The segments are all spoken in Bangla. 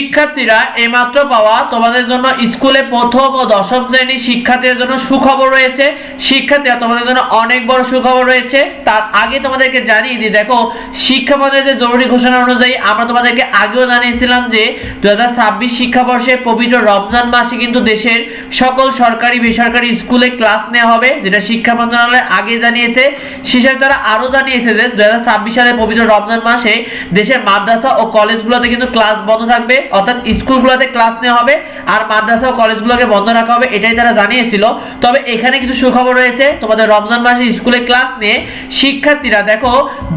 শিক্ষার্থীরা এইমাত্র পাওয়া তোমাদের জন্য স্কুলে প্রথম ও দশম শ্রেণির শিক্ষার্থীদের জন্য সুখবর রয়েছে। শিক্ষার্থীরা তোমাদের জন্য অনেক বড় সুখবর রয়েছে। তার আগে তোমাদেরকে জানিয়ে দিই, দেখো শিক্ষা মন্ত্রণালয়ের জরুরি ঘোষণা অনুযায়ী আমরা তোমাদেরকে আগেও জানিয়েছিলাম যে দু হাজার ছাব্বিশ শিক্ষাবর্ষে পবিত্র রমজান মাসে কিন্তু দেশের সকল সরকারি, বেসরকারি স্কুলে ক্লাস নেওয়া হবে, যেটা শিক্ষা মন্ত্রণালয় আগে জানিয়েছে। সেসব তারা আরও জানিয়েছে যে দু হাজার ছাব্বিশ সালে পবিত্র রমজান মাসে দেশের মাদ্রাসা ও কলেজগুলোতে কিন্তু ক্লাস বন্ধ থাকবে। অর্থাৎ স্কুলগুলোতে ক্লাস নেওয়া হবে আর মাদ্রাসা ও কলেজগুলোকে বন্ধ রাখা হবে, এটাই তারা জানিয়েছিল। তবে এখানে কিছু সুখবর রয়েছে। তোমাদের রমজান মাসে স্কুলে ক্লাস নিয়ে শিক্ষার্থীরা, দেখো,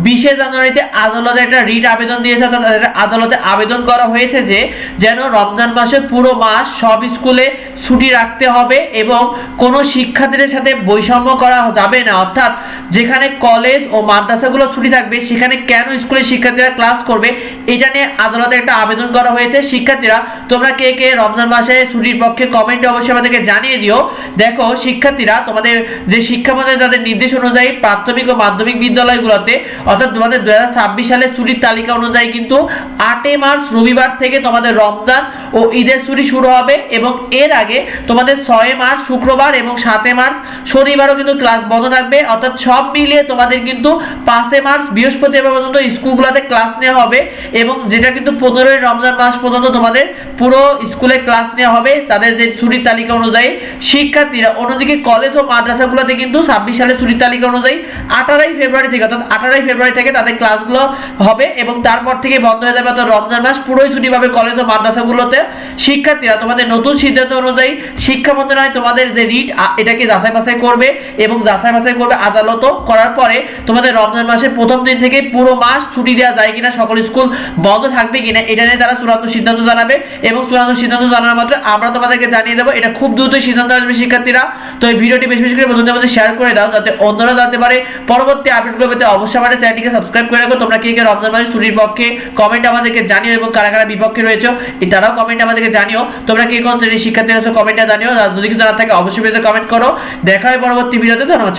বিশে জানুয়ারিতে আদালতে একটা রিট আবেদন দিয়েছে, অর্থাৎ তাদের আদালতে আবেদন করা হয়েছে যে, যেন রমজান মাসে পুরো মাস সব স্কুলে ছুটি রাখতে হবে এবং কোনো শিক্ষার্থীদের সাথে বৈষম্য করা যাবে না। অর্থাৎ যেখানে কলেজ ও মাদ্রাসাগুলো ছুটি থাকবে, সেখানে কেন স্কুলের শিক্ষার্থীরা ক্লাস করবে এটা নিয়ে আদালতে একটা আবেদন করা হয়েছে। শিক্ষার্থীরা, তোমরা কে কে রমজান মাসে ছুটির পক্ষে কমেন্টে অবশ্যই আমাদেরকে জানিয়ে দিও। দেখো, শিক্ষার্থীরা, তোমাদের যে শিক্ষা মন্ত্রণালয় তাদের নির্দেশ অনুযায়ী প্রাথমিক ও মাধ্যমিক বিদ্যালয়গুলোতে, অর্থাৎ তোমাদের দু সালের ছুটির তালিকা অনুযায়ী কিন্তু আটই মার্চ রবিবার থেকে তোমাদের রমজান ও ঈদের ছুটি শুরু হবে এবং এর আগে তোমাদের ছয় মার্চ শুক্রবার এবং সাতই মার্চ শনিবারও কিন্তু ক্লাস বন্ধ থাকবে। অর্থাৎ সব মিলিয়ে তোমাদের কিন্তু পাঁচই মার্চ বৃহস্পতিবার পর্যন্ত স্কুলগুলোতে ক্লাস নেওয়া হবে এবং যেটা কিন্তু পনেরোই রমজান মাস পর্যন্ত তোমাদের পুরো স্কুলে ক্লাস নেওয়া হবে, তাদের যে ছুটির তালিকা অনুযায়ী শিক্ষার্থীরা, অন্যদিকে কলেজ ও মাদ্রাসাগুলোতে কিন্তু ছাব্বিশ সালের ছুটির তালিকা অনুযায়ী আঠারোই ফেব্রুয়ারি থেকে অর্থাৎ আঠারোই ফেব্রুয়ারি থেকে তাদের ক্লাসগুলো হবে এবং তারপর থেকে বন্ধ হয়ে যাবে। অর্থাৎ রমজান মাস পুরোই ছুটি পাবে কলেজ ও মাদ্রাসাগুলোতে। শিক্ষার্থীরা তোমাদের নতুন সিদ্ধান্ত অনুযায়ী শিক্ষা মন্ত্রণালয় তোমাদের যে রিট এটাকে যাচাই বাছাই করবে এবং যাচাই বাছাই করবে আদালতও করার পরে তোমাদের রমজান মাসের প্রথম দিন থেকে পুরো মাস ছুটি দেওয়া যায় কিনা সকল স্কুল বন্ধ থাকবে কিনা, এটা নিয়ে তারা চূড়ান্ত সিদ্ধান্ত জানাবে এবং চূড়ান্ত সিদ্ধান্ত জানার মাত্র আমরা তোমাদেরকে জানিয়ে দেবো, এটা খুব দ্রুতই সিদ্ধান্ত আসবে শিক্ষার্থীরা। তো এই ভিডিওটি বেশি বেশি করে বন্ধুদের মধ্যে শেয়ার করে দাও, যাতে অন্যরা জানতে পারে। পরবর্তী আপডেটগুলো পেতে অবশ্যই আমাদের চ্যানেলটিকে সাবস্ক্রাইব করে রাখো। তোমরা কে কে রমজান মাসের ছুটির পক্ষে কমেন্ট আমাদেরকে জানিও এবং কারা কারা বিপক্ষে রয়েছে তারাও কমেন্ট আমাদেরকে জানিও। তোমরা কে কোন শ্রেণির শিক্ষার্থী আছো কমেন্টে জানিও। যদি কিছু জানার থাকে, অবশ্যই কমেন্ট করো। দেখা হয় পরবর্তী ভিডিওতে ধন্যবাদ